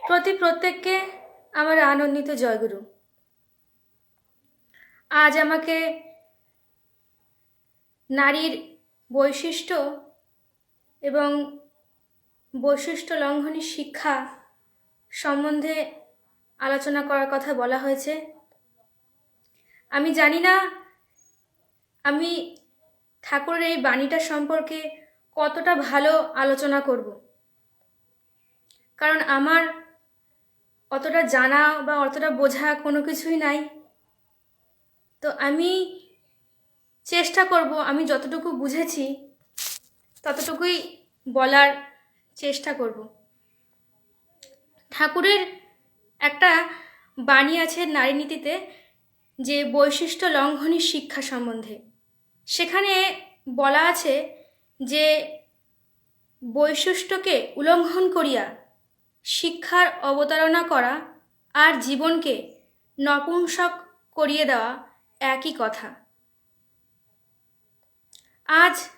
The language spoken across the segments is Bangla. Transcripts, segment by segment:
প্রতি প্রত্যেককে আমার আনন্দিত জয়গুরু। আজ আমাকে নারীর বৈশিষ্ট্য এবং বৈশিষ্ট্য লঙ্ঘনী শিক্ষা সম্বন্ধে আলোচনা করার কথা বলা হয়েছে। আমি জানি না, আমি ঠাকুরের এই বাণীটা সম্পর্কে কতটা ভালো আলোচনা করব। কারণ আমার অতটা জানা বা অতটা বোঝা কোনো কিছুই নাই। তো আমি চেষ্টা করব, আমি যতটুকু বুঝেছি ততটুকুই বলার চেষ্টা করব। ঠাকুরের একটা বাণী আছে নারী নীতিতে যে বৈশিষ্ট্য লঙ্ঘনী শিক্ষা সম্বন্ধে। সেখানে বলা আছে যে বৈশিষ্ট্যকে উল্লঙ্ঘন করিয়া শিক্ষার অবতারণা করা আর জীবনকে নপুংসক করিয়ে দেওয়া একই কথা। আজ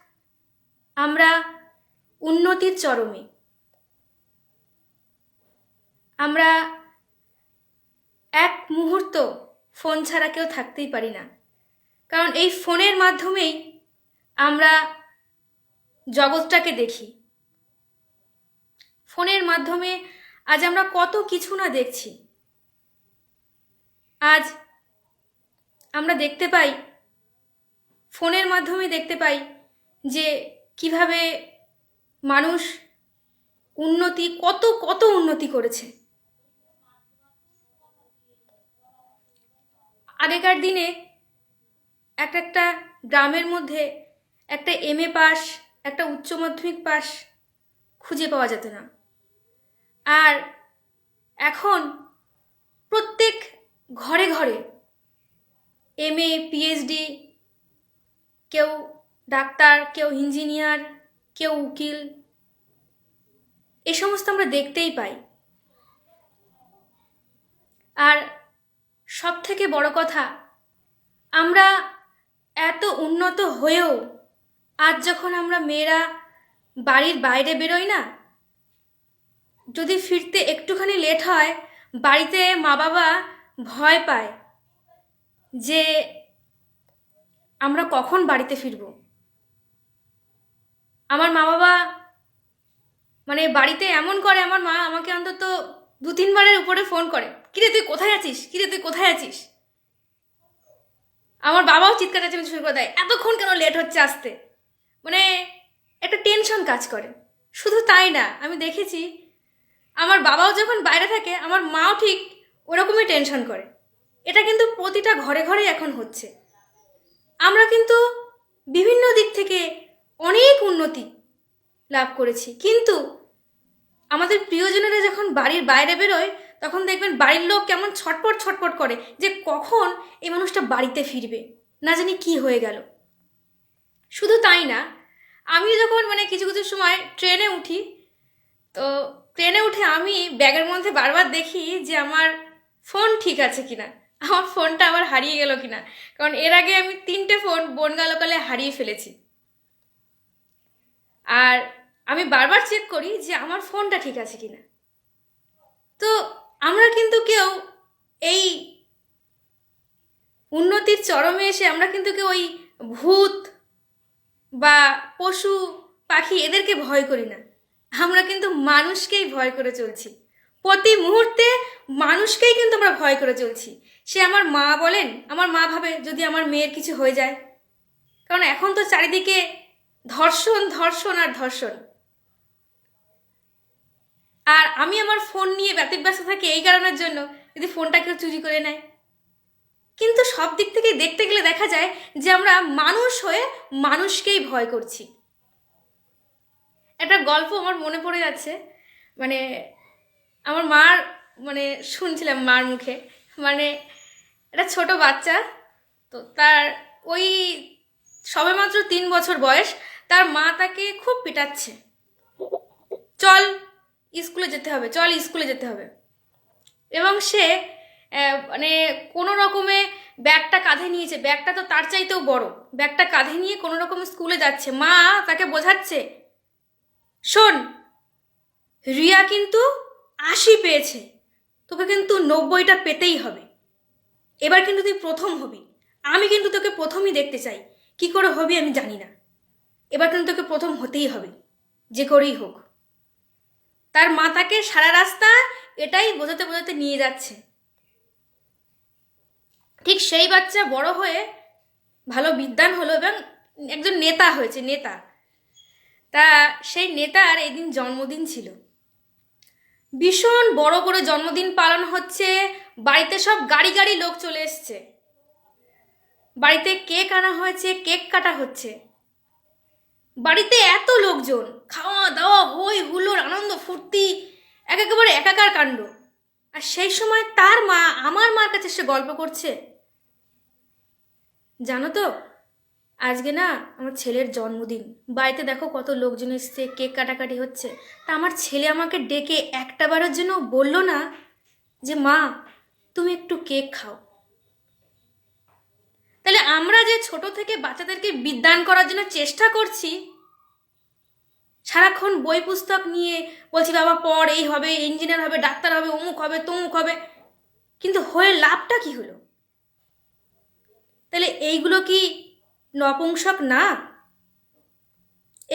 আমরা উন্নতির চরমে। আমরা এক মুহূর্ত ফোন ছাড়া কেউ থাকতেই পারি না। কারণ এই ফোনের মাধ্যমেই আমরা জগৎটাকে দেখি। ফোনের মাধ্যমে আজ আমরা কত কিছু না দেখছি। আজ আমরা দেখতে পাই, ফোনের মাধ্যমে দেখতে পাই যে কীভাবে মানুষ উন্নতি, কত কত উন্নতি করেছে। আগেকার দিনে এক একটা গ্রামের মধ্যে একটা এম এ পাস একটা উচ্চ মাধ্যমিক পাস খুঁজে পাওয়া যেত না। আর এখন প্রত্যেক ঘরে ঘরে এম এ পিএইচডি কেউ ডাক্তার, কেউ ইঞ্জিনিয়ার, কেউ উকিল, এ সমস্ত আমরা দেখতেই পাই। আর সব থেকে বড় কথা, আমরা এত উন্নত হয়েও আজ যখন আমরা মেয়েরা বাড়ির বাইরে বেরোই না যদি ফিরতে একটুখানি লেট হয়, বাড়িতে মা বাবা ভয় পায় যে আমরা কখন বাড়িতে ফিরব। আমার মা বাবা মানে বাড়িতে এমন করে, আমার মা আমাকে অন্তত দু তিনবারের উপরে ফোন করে কিরে তুই কোথায় আছিস? কিরে তুই কোথায় আছিস? আমার বাবাও চিৎকার চেঁচামেচি শুরু করে দেয়, এতক্ষণ কেন লেট হচ্ছে আসতে? মানে একটা টেনশন কাজ করে। শুধু তাই না, আমি দেখেছি আমার বাবাও যখন বাইরে থাকে, আমার মাও ঠিক ওরকমই টেনশন করে। এটা কিন্তু প্রতিটা ঘরে ঘরে এখন হচ্ছে। আমরা কিন্তু বিভিন্ন দিক থেকে অনেক উন্নতি লাভ করেছি। কিন্তু আমাদের প্রিয়জনেরা যখন বাড়ির বাইরে বেরোয়, তখন দেখবেন বাড়ির লোক কেমন ছটপট ছটপট করে যে কখন এই মানুষটা বাড়িতে ফিরবে, না জানি কি হয়ে গেল। শুধু তাই না আমি যখন মানে কিছু কিছু সময় ট্রেনে উঠি, তো ট্রেনে উঠে আমি ব্যাগের মধ্যে বারবার দেখি যে আমার ফোন ঠিক আছে কিনা। আমার ফোনটা আবার হারিয়ে গেল কিনা। কারণ এর আগে আমি তিনটে ফোন বনগালোকালে হারিয়ে ফেলেছি। আর আমি বারবার চেক করি যে আমার ফোনটা ঠিক আছে কিনা। তো আমরা কিন্তু কেউ এই উন্নতির চরমে এসে আমরা কিন্তু কেউ ওই ভূত বা পশু পাখি এদেরকে ভয় করি না। আমরা কিন্তু মানুষকেই ভয় করে চলছি। প্রতি মুহূর্তে মানুষকেই কিন্তু আমরা ভয় করে চলছি। সে আমার মা বলেন, আমার মা ভাবে যদি আমার মেয়ের কিছু হয়ে যায়। কারণ এখন তো চারিদিকে ধর্ষণ ধর্ষণ আর ধর্ষণ। আর আমি আমার ফোন নিয়ে ব্যতিব্যস্ত থাকি এই কারণের জন্য, যদি ফোনটা কেউ চুরি করে নেয়। কিন্তু সব দিক থেকে দেখতে গেলে দেখা যায় যে আমরা মানুষ হয়ে মানুষকেই ভয় করছি। একটা গল্প আমার মনে পড়ে যাচ্ছে। মানে আমার মার মানে শুনছিলাম মার মুখে। মানে একটা ছোট বাচ্চা, তো তার ওই সবেমাত্র তিন বছর বয়স, তার মা তাকে খুব পিটাচ্ছে। চল স্কুলে যেতে হবে, চল স্কুলে যেতে হবে। এবং সে মানে কোনো রকমে ব্যাগটা কাঁধে নিয়েছে। ব্যাগটা তো তার চাইতেও বড়। ব্যাগটা কাঁধে নিয়ে কোনো রকমে স্কুলে যাচ্ছে। মা তাকে বোঝাচ্ছে শোন, রিয়া কিন্তু আশি পেয়েছে। তোকে কিন্তু নব্বইটা পেতেই হবে। এবার কিন্তু তুই প্রথম হবি। আমি কিন্তু তোকে প্রথমই দেখতে চাই। কি করে হবি আমি জানি না। এবার কিন্তু তোকে প্রথম হতেই হবে, যে করেই হোক। তার মাতাকে সারা রাস্তা এটাই বোঝাতে বোঝাতে নিয়ে যাচ্ছে। ঠিক সেই বাচ্চা বড় হয়ে ভালো বিদ্যান হলো এবং একজন নেতা হয়েছে, নেতা। তা সেই নেতার এদিন জন্মদিন ছিল। ভীষণ বড় করে জন্মদিন পালন হচ্ছে, বাড়িতে সব গাড়ি গাড়ি লোক চলে এসছে। বাড়িতে কেক আনা হয়েছে, কেক কাটা হচ্ছে। বাড়িতে এত লোকজন, খাওয়া দাওয়া, হই হুল্লোড়, আনন্দ, ফুর্তি এক একেবারে একাকার কাণ্ড। আর সেই সময় তার মা, আমার মার কাছে সে গল্প করছে। জানো তো আজকে না আমার ছেলের জন্মদিন। বাড়িতে দেখো কত লোকজন এসছে, কেক কাটাকাটি হচ্ছে। তা আমার ছেলে আমাকে ডেকে একটা বারের জন্য বলল না যে, মা, তুমি একটু কেক খাও। তাহলে আমরা যে ছোট থেকে বাচ্চাদেরকে বিদ্যান করার জন্য চেষ্টা করছি, সারাক্ষণ বই পুস্তক নিয়ে বলছি, বাবা, পড়, এই হবে, ইঞ্জিনিয়ার হবে, ডাক্তার হবে, অমুক হবে, তমুক হবে। কিন্তু হয়ে লাভটা কি হলো? তাহলে এইগুলো কি নপুংসক না?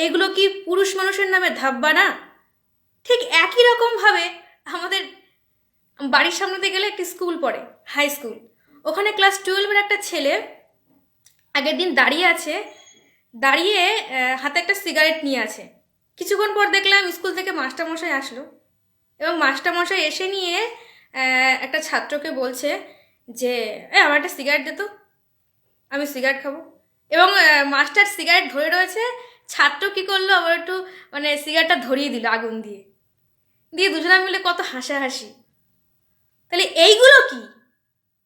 এগুলো কি পুরুষ মানুষের নামে ধাব্বা না? ঠিক একই রকমভাবে আমাদের বাড়ির সামনে দিয়ে গেলে একটি স্কুল পড়ে হাই স্কুল ওখানে ক্লাস টুয়েলভের একটা ছেলে আগের দিন দাঁড়িয়ে আছে, দাঁড়িয়ে হাতে একটা সিগারেট নিয়ে আছে। কিছুক্ষণ পর দেখলাম স্কুল থেকে মাস্টারমশাই আসলো এবং মাস্টারমশাই এসে নিয়ে একটা ছাত্রকে বলছে যে এ আমার একটা সিগারেট দে তো। আমি সিগারেট খাব। এবং মাস্টার সিগারেট ধরে রয়েছে। ছাত্র কি করল? আবার একটু মানে সিগারেটটা ধরিয়ে দিল আগুন দিয়ে। দিয়ে দুজনে মিলে কত হাসাহাসি। তাহলে এইগুলো কি?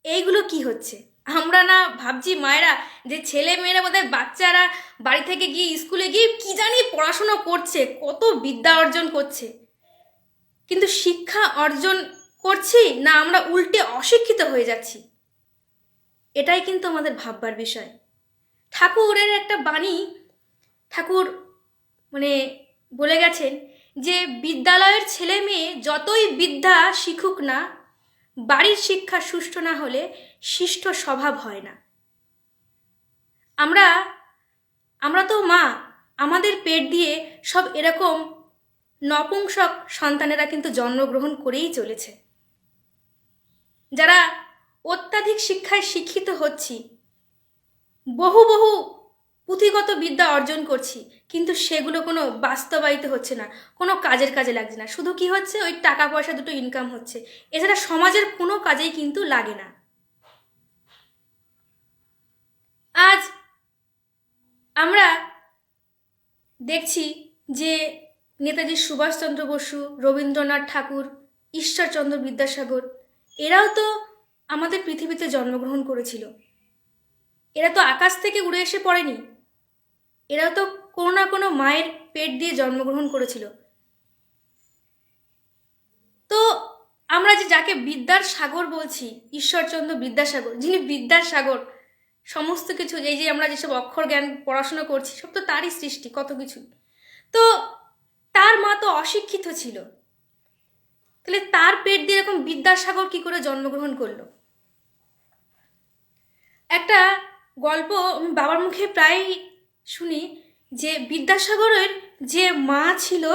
এইগুলো কি হচ্ছে? আমরা না ভাবছি, মায়েরা, যে ছেলে মেয়েরা বোধহয় বাচ্চারা বাড়ি থেকে গিয়ে স্কুলে গিয়ে কি জানি পড়াশুনো করছে, কত বিদ্যা অর্জন করছে। কিন্তু শিক্ষা অর্জন করছি না আমরা উল্টে অশিক্ষিত হয়ে যাচ্ছি? এটাই কিন্তু আমাদের ভাববার বিষয়। ঠাকুরের একটা বাণী ঠাকুর মানে বলে গেছেন যে, বিদ্যালয়ের ছেলে মেয়ে যতই বিদ্যা শিখুক না, বাড়ির শিক্ষা সুষ্ঠু না হলে শিষ্ট স্বভাব হয় না। আমরা আমরা তো মা, আমাদের পেট দিয়ে সব এরকম নপুংসক সন্তানেরা কিন্তু জন্মগ্রহণ করেই চলেছে। যারা অত্যাধিক শিক্ষায় শিক্ষিত হচ্ছি বহু বহু পুঁথিগত বিদ্যা অর্জন করছি, কিন্তু সেগুলো কোনো বাস্তবায়িত হচ্ছে না, কোনো কাজের কাজে লাগছে না। শুধু কি হচ্ছে? ওই টাকা পয়সা দুটো ইনকাম হচ্ছে। এছাড়া সমাজের কোনো কাজেই কিন্তু লাগে না। আজ আমরা দেখছি যে নেতাজি সুভাষচন্দ্র বসু, রবীন্দ্রনাথ ঠাকুর, ঈশ্বরচন্দ্র বিদ্যাসাগর, এরাও তো আমাদের পৃথিবীতে জন্মগ্রহণ করেছিল। এরা তো আকাশ থেকে উড়ে এসে পড়েনি। এরা তো কোনো না কোনো মায়ের পেট দিয়ে জন্মগ্রহণ করেছিল। তো আমরা যে যাকে বিদ্যার সাগর বলছি, ঈশ্বরচন্দ্র বিদ্যাসাগর, যিনি বিদ্যার সাগর, সমস্ত কিছু এই যে আমরা যেসব অক্ষর জ্ঞান পড়াশোনা করছি, সব তো তারই সৃষ্টি, কত কিছু তো তার মা তো অশিক্ষিত ছিল। তাহলে তার পেট দিয়ে এরকম বিদ্যাসাগর কি করে জন্মগ্রহণ করল? একটা গল্প আমি বাবার মুখে প্রায় শুনি যে বিদ্যাসাগরের যে মা ছিল,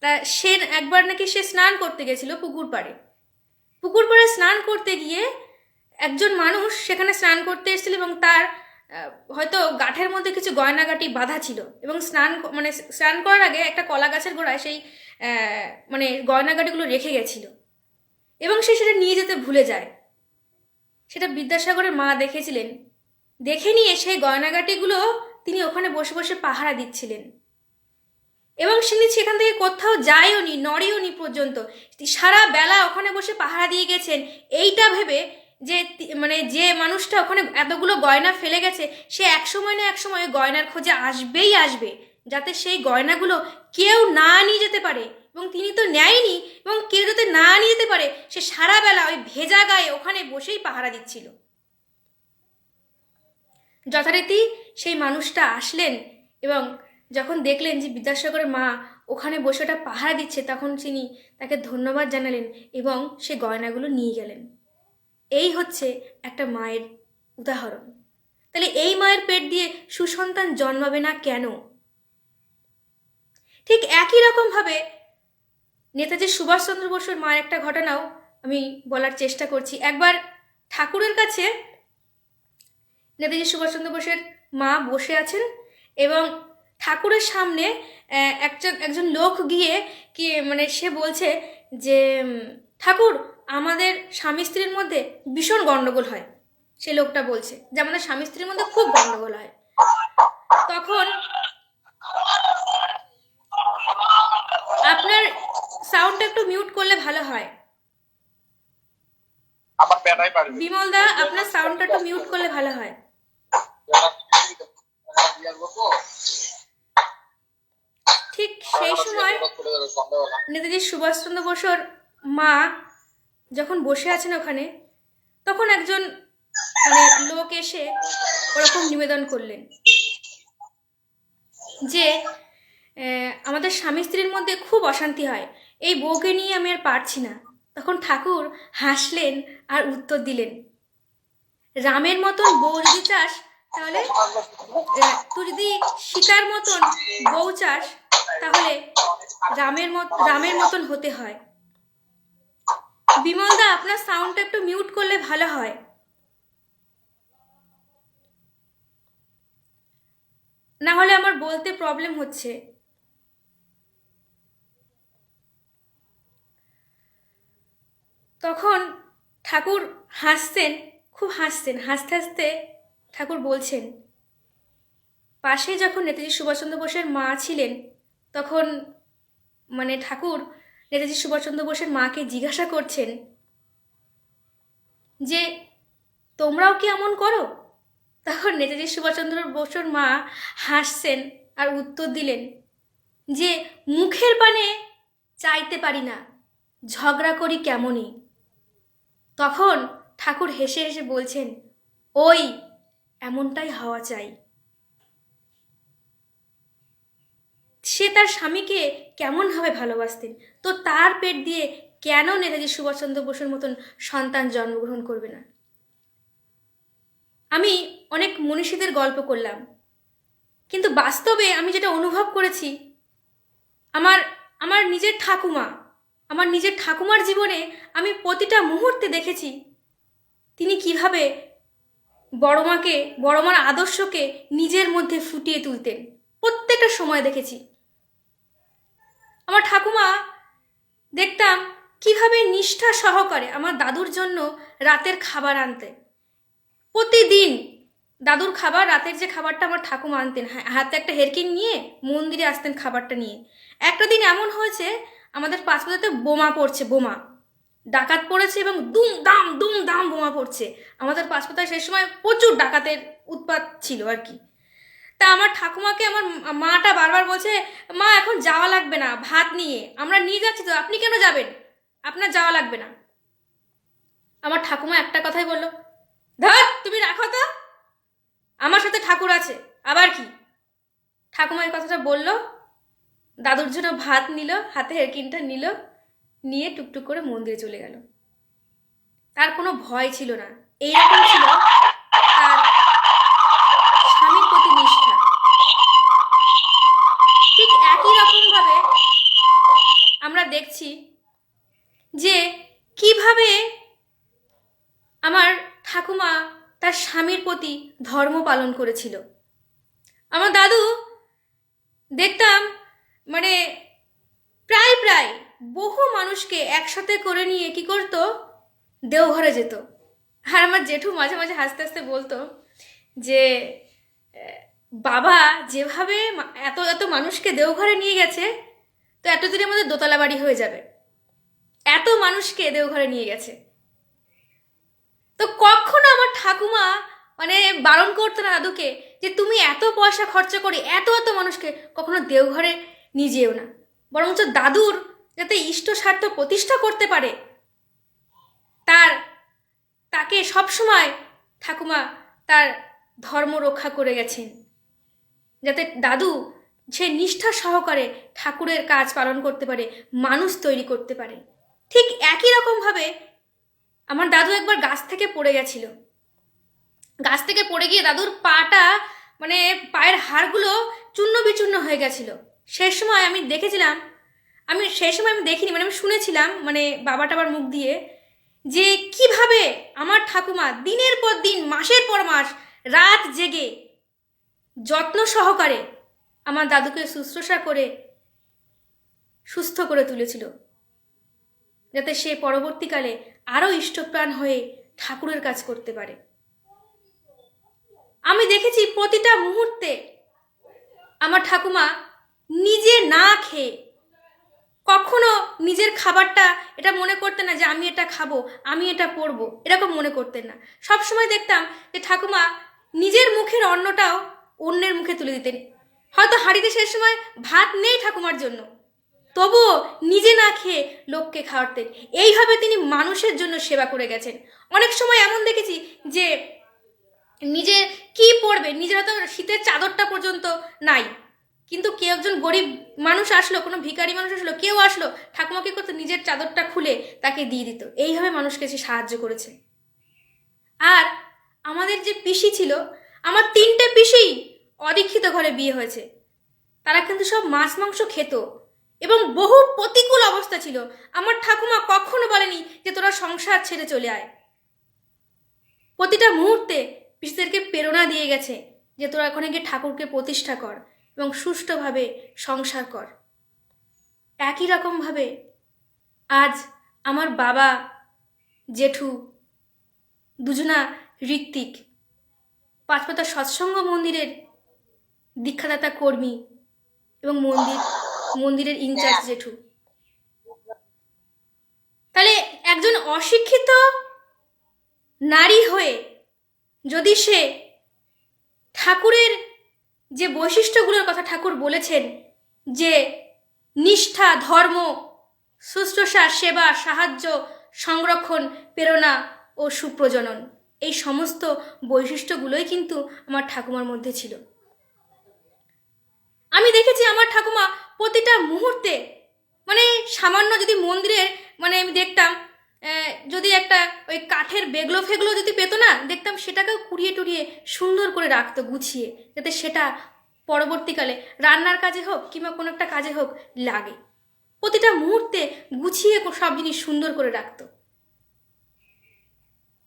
তা সে একবার নাকি সে স্নান করতে গেছিল পুকুর পাড়ে। পুকুর পাড়ে স্নান করতে গিয়ে একজন মানুষ সেখানে স্নান করতে এসেছিল এবং তার হয়তো গাঠের মধ্যে কিছু গয়নাগাটি বাঁধা ছিল এবং স্নান মানে স্নান করার আগে একটা কলা গাছের গোড়ায় সেই মানে গয়নাগাটিগুলো রেখে গেছিল এবং সে সেটা নিয়ে যেতে ভুলে যায়। সেটা বিদ্যাসাগরের মা দেখেছিলেন। দেখে নিয়ে সেই গয়নাগাটিগুলো তিনি ওখানে বসে বসে পাহারা দিচ্ছিলেন। এবং তিনি সেখান থেকে কোথাও যায়ও নি, নড়েও নি পর্যন্ত। সারা বেলা ওখানে বসে পাহারা দিয়ে গেছেন। এইটা ভেবে যে মানে যে মানুষটা ওখানে এতগুলো গয়না ফেলে গেছে, সে এক সময় না এক সময় গয়নার খোঁজে আসবেই আসবে, যাতে সেই গয়নাগুলো কেউ না নিয়ে যেতে পারে। এবং তিনি তো নেয়নি, এবং কেউ যাতে না নিয়ে যেতে পারে, সে সারা বেলা ওই ভেজা গায়ে ওখানে বসেই পাহারা দিচ্ছিল। যথারীতি সেই মানুষটা আসলেন এবং যখন দেখলেন যে বিদ্যাসাগরের মা ওখানে বসে ওটা পাহারা দিচ্ছে, তখন তিনি তাকে ধন্যবাদ জানালেন এবং সে গয়নাগুলো নিয়ে গেলেন। এই হচ্ছে একটা মায়ের উদাহরণ। তাহলে এই মায়ের পেট দিয়ে সুসন্তান জন্মাবে না কেন? ঠিক একই রকমভাবে নেতাজি সুভাষচন্দ্র বসুর মায়ের একটা ঘটনাও আমি বলার চেষ্টা করছি। একবার ঠাকুরের কাছে নেতাজি সুভাষচন্দ্র বোসের মা বসে আছেন এবং ঠাকুরের সামনে একজন একজন লোক গিয়ে কি মানে সে বলছে যে ঠাকুর আমাদের স্বামী স্ত্রীর মধ্যে ভীষণ গণ্ডগোল হয়। সে লোকটা বলছে যে আমাদের স্বামী স্ত্রীর মধ্যে খুব গণ্ডগোল হয়। তখন আপনার সাউন্ডটা একটু মিউট করলে ভালো হয়। বিমল দা আপনার সাউন্ডটা একটু মিউট করলে ভালো হয়। ঠিক সেই সময় নেতাজি সুভাষচন্দ্র বসুর মা যখন বসে আছেন ওখানে, তখন একজন মানে লোক এসে ওরকম নিবেদন করলেন যে আমাদের স্বামী স্ত্রীর মধ্যে খুব অশান্তি হয়, এই বউকে নিয়ে আমি আর পারছি না। তখন ঠাকুর হাসলেন আর উত্তর দিলেন, রামের মতন বউ যদি চাস তাহলে তুই যদি সীতার মতন বউ চাস, তাহলে রামের মত, রামের মতন হতে হয়। বিমলদা আপনার সাউন্ডটা একটু মিউট করলে ভালো হয়। না হলে আমার বলতে প্রবলেম হচ্ছে। তখন ঠাকুর হাসতেন খুব হাসছেন, হাসতে হাসতে ঠাকুর বলছেন পাশে যখন নেতাজি সুভাষচন্দ্র বোসের মা ছিলেন, তখন মানে ঠাকুর নেতাজি সুভাষচন্দ্র বোসের মাকে জিজ্ঞাসা করছেন যে, তোমরাও কি এমন করো? তখন নেতাজি সুভাষচন্দ্র বসুর মা হাসছেন আর উত্তর দিলেন যে, মুখের পানে চাইতে পারি না, ঝগড়া করি কেমনই? তখন ঠাকুর হেসে হেসে বলছেন, ওই এমনটাই হওয়া চাই। সে তার স্বামীকে কেমনভাবে ভালোবাসতেন, তো তার পেট দিয়ে কেন নেতাজি সুভাষচন্দ্র বসুর মতন সন্তান জন্মগ্রহণ করবে না? আমি অনেক মনীষীদের গল্প করলাম, কিন্তু বাস্তবে আমি যেটা অনুভব করেছি, আমার আমার নিজের ঠাকুমা, আমার নিজের ঠাকুমার জীবনে আমি প্রতিটা মুহূর্তে দেখেছি, তিনি কীভাবে বড়মাকে, বড়মার আদর্শকে নিজের মধ্যে ফুটিয়ে তুলতেন। প্রত্যেকটা সময় দেখেছি। আমার ঠাকুমা দেখতাম কীভাবে নিষ্ঠা সহকারে আমার দাদুর জন্য রাতের খাবার আনতেন। প্রতিদিন দাদুর খাবার, রাতের যে খাবারটা আমার ঠাকুমা আনতেন হা- হাতে একটা হেরকিন নিয়ে মন্দিরে আসতেন খাবারটা নিয়ে। একটা দিন এমন হয়েছে, আমাদের পাঁচপাতাতে বোমা পড়ছে, বোমা। ডাকাত পড়েছে এবং দুম দাম দুম দাম বোমা পড়ছে। আমাদের পাঁচপাতায় সেই সময় প্রচুর ডাকাতের উৎপাত ছিল আর কি। তা আমার ঠাকুমাকে, আমার মাটা বারবার বলছে, মা, এখন যাওয়া লাগবে না, ভাত নিয়ে, আমরা নিয়ে যাচ্ছি তো, আপনি কেন যাবেন? আপনার যাওয়া লাগবে না। আমার ঠাকুমা একটা কথাই বলল, ধর, তুমি রাখো তো। আমার সাথে ঠাকুর আছে, আবার কি? ঠাকুমা এই কথাটা বলল, দাদুর জন্য ভাত নিল হাতে হেরকিনটা নিল নিয়ে টুকটুক করে মন্দিরে চলে গেল। তার কোনো ভয় ছিল না। এইরকম ছিল তার স্বামীর প্রতি নিষ্ঠা। ঠিক একই রকমভাবে আমরা দেখছি যে কীভাবে আমার ঠাকুমা তার স্বামীর প্রতি ধর্ম পালন করেছিল। আমার দাদু দেখতাম মানে প্রায় প্রায় বহু মানুষকে একসাথে করে নিয়ে কি করতো? দেওঘরে যেত। আর আমার জেঠু মাঝে মাঝে হাসতে হাসতে বলতো যে বাবা, যেভাবে এত এত মানুষকে দেওঘরে নিয়ে গেছে, তো এতদিনের মধ্যে দোতলা বাড়ি হয়ে যাবে। এত মানুষকে দেওঘরে নিয়ে গেছে। তো কখনো আমার ঠাকুমা মানে বারণ করতো না দাদুকে যে, তুমি এত পয়সা খরচা করে এত এত মানুষকে কখনো দেওঘরে নিয়ে যেও না। বরঞ্চ দাদুর যাতে ইষ্ট স্বার্থ প্রতিষ্ঠা করতে পারে। তার, তাকে সবসময় ঠাকুমা তার ধর্ম রক্ষা করে গেছেন। যাতে দাদু সে নিষ্ঠা সহকারে ঠাকুরের কাজ পালন করতে পারে, মানুষ তৈরি করতে পারে। ঠিক একই রকমভাবে আমার দাদু একবার গাছ থেকে পড়ে গেছিল। গাছ থেকে পড়ে গিয়ে দাদুর পাটা মানে পায়ের হাড়গুলো চূর্ণ বিচূর্ণ হয়ে গেছিল। সেই সময় আমি দেখেছিলাম আমি সেই সময় আমি দেখিনি মানে আমি শুনেছিলাম মানে বাবা টাবার মুখ দিয়ে, যে কীভাবে আমার ঠাকুমা দিনের পর দিন, মাসের পর মাস, রাত জেগে যত্ন সহকারে আমার দাদুকে শুশ্রূষা করে সুস্থ করে তুলেছিল। যাতে সে পরবর্তীকালে আরও ইষ্টপ্রাণ হয়ে ঠাকুরের কাজ করতে পারে। আমি দেখেছি প্রতিটা মুহূর্তে আমার ঠাকুমা নিজে না খেয়ে কখনো নিজের খাবারটা এটা মনে করতেন না যে আমি এটা খাব, আমি এটা পরবো এরকম মনে করতেন না। সব সময় দেখতাম যে ঠাকুমা নিজের মুখের অন্নটাও অন্যের মুখে তুলে দিতেন। হয়তো হাঁড়িতে সেই সময় ভাত নেই ঠাকুমার জন্য, তবুও নিজে না খেয়ে লোককে খাওয়াতেন। এইভাবে তিনি মানুষের জন্য সেবা করে গেছেন। অনেক সময় এমন দেখেছি যে নিজে কি পড়বে, নিজের হয়তো শীতের চাদরটা পর্যন্ত নাই। কিন্তু কেউ একজন গরিব মানুষ আসলো, কোনো ভিখারি মানুষ আসলো, কেউ আসলো, ঠাকুমা কি করতো, নিজের চাদরটা খুলে তাকে দিয়ে দিত। এইভাবে মানুষকে সে সাহায্য করেছে। আর আমাদের যে পিসি ছিল, আমার তিনটে পিসিই অদীক্ষিত ঘরে বিয়ে হয়েছে। তারা কিন্তু সব মাছ মাংস খেত এবং বহু প্রতিকূল অবস্থা ছিল। আমার ঠাকুমা কখনো বলেনি যে তোরা সংসার ছেড়ে চলে আয়। প্রতিটা মুহূর্তে পিসিদেরকে প্রেরণা দিয়ে গেছে যে তোরা ওখানে গিয়ে ঠাকুরকে প্রতিষ্ঠা কর। এবং সুষ্ঠুভাবে সংসার কর। একই রকমভাবে আজ আমার বাবা, জেঠু, দুজনা ঋত্বিক, পাঁচপাতা সৎসঙ্গ মন্দিরের দীক্ষাদাতা কর্মী এবং মন্দির, মন্দিরের ইনচার্জ জেঠু। তাহলে একজন অশিক্ষিত নারী হয়ে যদি সে ঠাকুরের যে বৈশিষ্ট্যগুলোর কথা ঠাকুর বলেছেন, যে নিষ্ঠা, ধর্ম, শুশ্রূষা, সেবা, সাহায্য, সংরক্ষণ, প্রেরণা ও সুপ্রজনন, এই সমস্ত বৈশিষ্ট্যগুলোই কিন্তু আমার ঠাকুমার মধ্যে ছিল। আমি দেখেছি আমার ঠাকুমা প্রতিটা মুহূর্তে মানে সামান্য যদি মন্দিরে মানে আমি দেখতাম যদি একটা ওই কাঠের বেগলো ফেগলো যদি পেতো না, দেখতাম সেটাকেও কুড়িয়ে টুড়িয়ে সুন্দর করে রাখতো গুছিয়ে, যাতে সেটা পরবর্তীকালে রান্নার কাজে হোক কিংবা কোনো একটা কাজে হোক লাগে। প্রতিটা মুহূর্তে গুছিয়ে সব জিনিস সুন্দর করে রাখতো।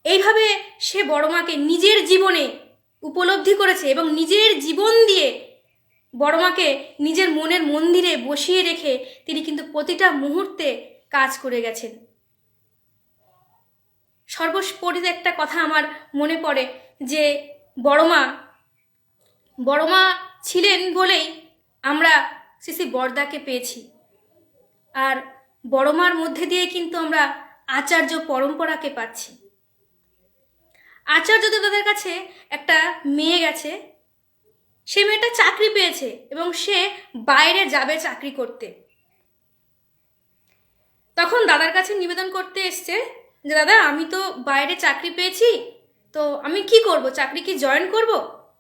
এইভাবে সে বড় মাকে নিজের জীবনে উপলব্ধি করেছে এবং নিজের জীবন দিয়ে বড় মাকে নিজের মনের মন্দিরে বসিয়ে রেখে তিনি কিন্তু প্রতিটা মুহূর্তে কাজ করে গেছেন। সর্বোপরি একটা কথা আমার মনে পড়ে যে বড় মা বড় মা ছিলেন বলেই আমরা শ্রী শ্রী বরদাকে পেয়েছি। আর বড় মার মধ্যে দিয়ে কিন্তু আমরা আচার্য পরম্পরাকে পাচ্ছি। আচার্য তাদের কাছে একটা মেয়ে গেছে। সে মেয়েটা চাকরি পেয়েছে এবং সে বাইরে যাবে চাকরি করতে। তখন দাদার কাছে নিবেদন করতে এসছে যে, দাদা, আমি তো বাইরে চাকরি পেয়েছি, তো আমি কি করব? চাকরি কি জয়েন করব?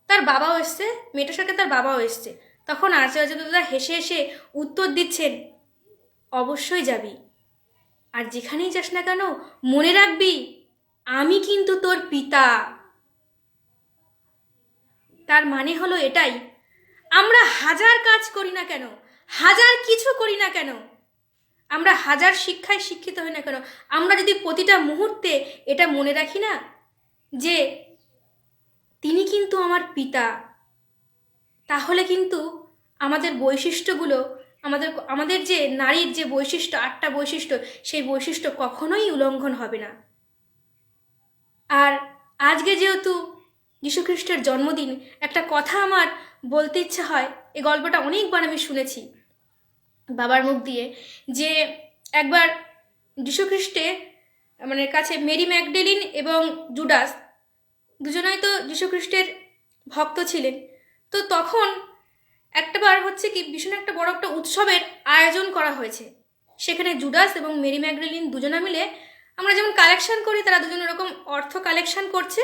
তার বাবাও এসছে, মেয়েটার সাথে তার বাবাও এসছে। তখন আচার্য দাদা, হেসে হেসে উত্তর দিচ্ছেন, অবশ্যই যাবি। আর যেখানেই যাস না কেন, মনে রাখবি, আমি কিন্তু তোর পিতা। তার মানে হলো এটাই, আমরা হাজার কাজ করি না কেন, হাজার কিছু করি না কেন আমরা হাজার শিক্ষায় শিক্ষিত হই না কেন? আমরা যদি প্রতিটা মুহূর্তে এটা মনে রাখি না, যে তিনি কিন্তু আমার পিতা, তাহলে কিন্তু আমাদের বৈশিষ্ট্যগুলো, আমাদের আমাদের যে নারীর যে বৈশিষ্ট্য, আটটা বৈশিষ্ট্য, সেই বৈশিষ্ট্য কখনোই উল্লঙ্ঘন হবে না। আর আজকে যেহেতু যীশুখ্রিস্টের জন্মদিন, একটা কথা আমার বলতে ইচ্ছা হয়, এই গল্পটা অনেকবার আমি শুনেছি। বাবার মুখ দিয়ে যে একবার যীশুখ্রিস্টে মানে কাছে মেরি ম্যাকডেলিন এবং জুডাস দুজনাই তো যীশুখ্রিস্টের ভক্ত ছিলেন। তো তখন একটাবার হচ্ছে কি ভীষণ একটা বড় একটা উৎসবের আয়োজন করা হয়েছে। সেখানে জুডাস এবং মেরি ম্যাকডেলিন দুজনা মিলে আমরা যেমন কালেকশন করি, তারা দুজন এরকম অর্থ কালেকশন করছে।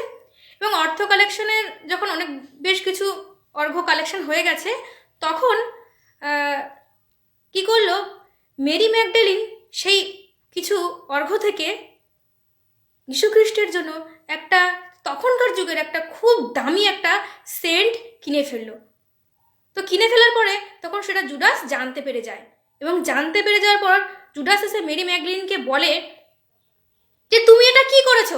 এবং অর্থ কালেকশনের যখন অনেক বেশ কিছু অর্ঘ কালেকশন হয়ে গেছে, তখন কি করল? মেরি ম্যাকডেলিন সেই কিছু অর্ঘ থেকে যীশুখ্রিস্টের জন্য একটা তখনকার যুগের একটা খুব দামি একটা সেন্ট কিনে ফেলল। তো কিনে ফেলার পরে তখন সেটা জুডাস জানতে পেরে যায় এবং জানতে পেরে যাওয়ার পর জুডাস এসে মেরি ম্যাগলিনকে বলে যে, তুমি এটা কি করেছ?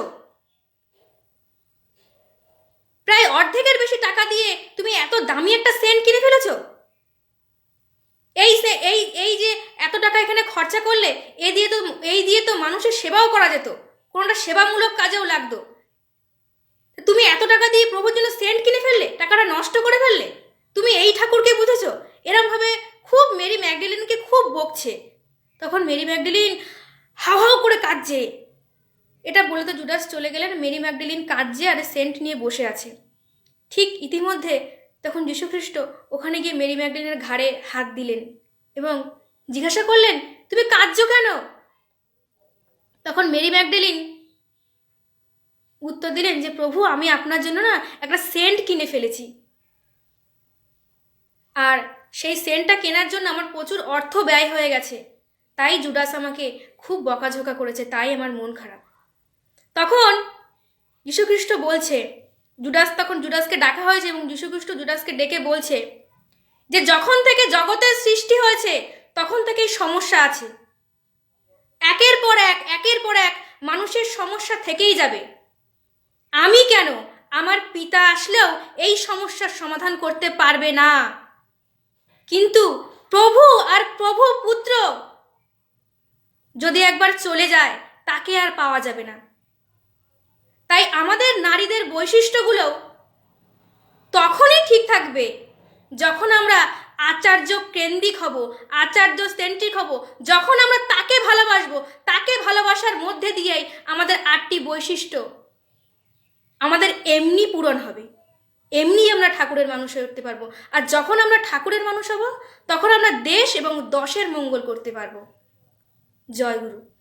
প্রায় অর্ধেকের বেশি টাকা দিয়ে তুমি এত দামি একটা সেন্ট কিনে ফেলেছো? এই সে, এই এই যে এত টাকা এখানে খরচা করলে, এ দিয়ে তো, এই দিয়ে তো মানুষের সেবাও করা যেত। কোনোটা সেবামূলক কাজেও লাগতো। তুমি এত টাকা দিয়ে প্রভুর জন্য সেন্ট কিনে ফেললে, টাকাটা নষ্ট করে ফেললে? তুমি এই ঠাকুরকে বুঝেছ? এরমভাবে খুব মেরি ম্যাগডেলিনকে খুব বকছে। তখন মেরি ম্যাগডেলিন হাও করে কাঁদছে। এটা বলে তো জুডাস চলে গেলেন, মেরি ম্যাগডেলিন কাঁদছে আর সেন্ট নিয়ে বসে আছে। ঠিক ইতিমধ্যে তখন যীশুখ্রিস্ট ওখানে গিয়ে মেরি ম্যাগডেলিনের ঘাড়ে হাত দিলেন এবং জিজ্ঞাসা করলেন, তুমি কাঁদছো কেন? তখন মেরি ম্যাগডেলিন উত্তর দিলেন যে, প্রভু, আমি আপনার জন্য না একটা সেন্ট কিনে ফেলেছি। আর সেই সেন্টটা কেনার জন্য আমার প্রচুর অর্থ ব্যয় হয়ে গেছে। তাই জুডাস আমাকে খুব বকাঝোকা করেছে, তাই আমার মন খারাপ। তখন যীশুখ্রিস্ট বলছে জুডাস, তখন জুডাসকে ডাকা হয়েছে এবং যীশুখ্রিস্ট জুডাসকে ডেকে বলছে যে যখন থেকে জগতের সৃষ্টি হয়েছে, তখন থেকেই সমস্যা আছে। একের পর এক, একের পর এক মানুষের সমস্যা থেকেই যাবে। আমি কেন আমার পিতা আসলেও এই সমস্যার সমাধান করতে পারবে না? কিন্তু প্রভু আর প্রভু পুত্র যদি একবার চলে যায়, তাকে আর পাওয়া যাবে না। তাই আমাদের নারীদের বৈশিষ্ট্যগুলো তখনই ঠিক থাকবে যখন আমরা আচার্য কেন্দ্রিক হব, আচার্য সেন্ট্রিক হব, যখন আমরা তাকে ভালোবাসবো, তাকে ভালোবাসার মধ্যে দিয়েই আমাদের আটটি বৈশিষ্ট্য আমাদের এমনি পূরণ হবে। এমনি আমরা ঠাকুরের মানুষ হয়ে উঠতে পারব। আর যখন আমরা ঠাকুরের মানুষ হব, তখন আমরা দেশ এবং দশের মঙ্গল করতে পারব। জয় গুরু।